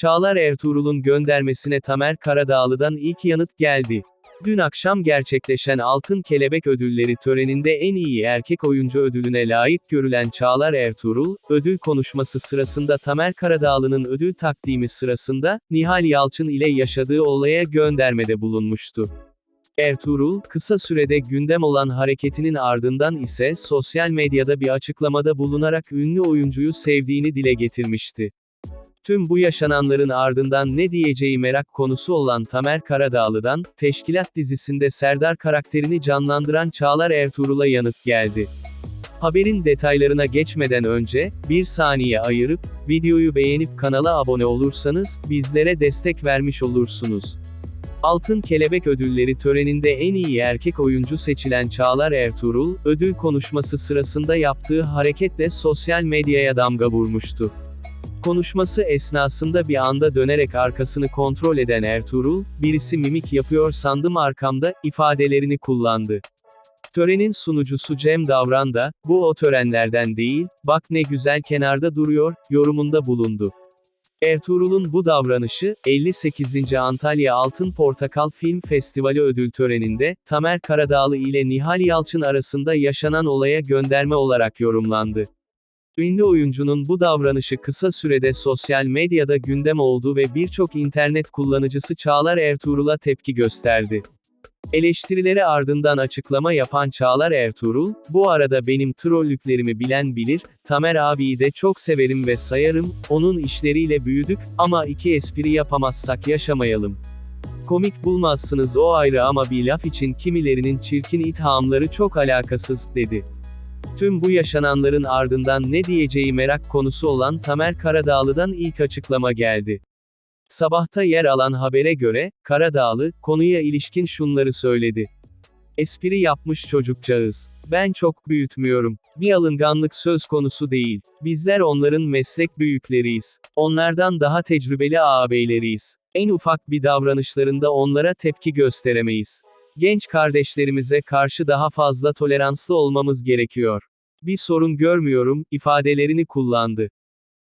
Çağlar Ertuğrul'un göndermesine Tamer Karadağlı'dan ilk yanıt geldi. Dün akşam gerçekleşen Altın Kelebek Ödülleri töreninde en iyi erkek oyuncu ödülüne layık görülen Çağlar Ertuğrul, ödül konuşması sırasında Tamer Karadağlı'nın ödül takdimi sırasında, Nihal Yalçın ile yaşadığı olaya göndermede bulunmuştu. Ertuğrul, kısa sürede gündem olan hareketinin ardından ise sosyal medyada bir açıklamada bulunarak ünlü oyuncuyu sevdiğini dile getirmişti. Tüm bu yaşananların ardından ne diyeceği merak konusu olan Tamer Karadağlı'dan, Teşkilat dizisinde Serdar karakterini canlandıran Çağlar Ertuğrul'a yanıt geldi. Haberin detaylarına geçmeden önce, bir saniye ayırıp, videoyu beğenip kanala abone olursanız, bizlere destek vermiş olursunuz. Altın Kelebek Ödülleri töreninde en iyi erkek oyuncu seçilen Çağlar Ertuğrul, ödül konuşması sırasında yaptığı hareketle sosyal medyaya damga vurmuştu. Konuşması esnasında bir anda dönerek arkasını kontrol eden Ertuğrul, birisi mimik yapıyor sandım arkamda, ifadelerini kullandı. Törenin sunucusu Cem Davran da, bu o törenlerden değil, bak ne güzel kenarda duruyor, yorumunda bulundu. Ertuğrul'un bu davranışı, 58. Antalya Altın Portakal Film Festivali ödül töreninde, Tamer Karadağlı ile Nihal Yalçın arasında yaşanan olaya gönderme olarak yorumlandı. Ünlü oyuncunun bu davranışı kısa sürede sosyal medyada gündem oldu ve birçok internet kullanıcısı Çağlar Ertuğrul'a tepki gösterdi. Eleştirileri ardından açıklama yapan Çağlar Ertuğrul, bu arada benim trollüklerimi bilen bilir, Tamer abiyi de çok severim ve sayarım, onun işleriyle büyüdük, ama iki espri yapamazsak yaşamayalım. Komik bulmazsınız o ayrı ama bir laf için kimilerinin çirkin ithamları çok alakasız, dedi. Tüm bu yaşananların ardından ne diyeceği merak konusu olan Tamer Karadağlı'dan ilk açıklama geldi. Sabahta yer alan habere göre, Karadağlı, konuya ilişkin şunları söyledi. Espri yapmış çocukcağız. Ben çok büyütmüyorum. Bir alınganlık söz konusu değil. Bizler onların meslek büyükleriyiz. Onlardan daha tecrübeli ağabeyleriyiz. En ufak bir davranışlarında onlara tepki gösteremeyiz. Genç kardeşlerimize karşı daha fazla toleranslı olmamız gerekiyor. Bir sorun görmüyorum, ifadelerini kullandı.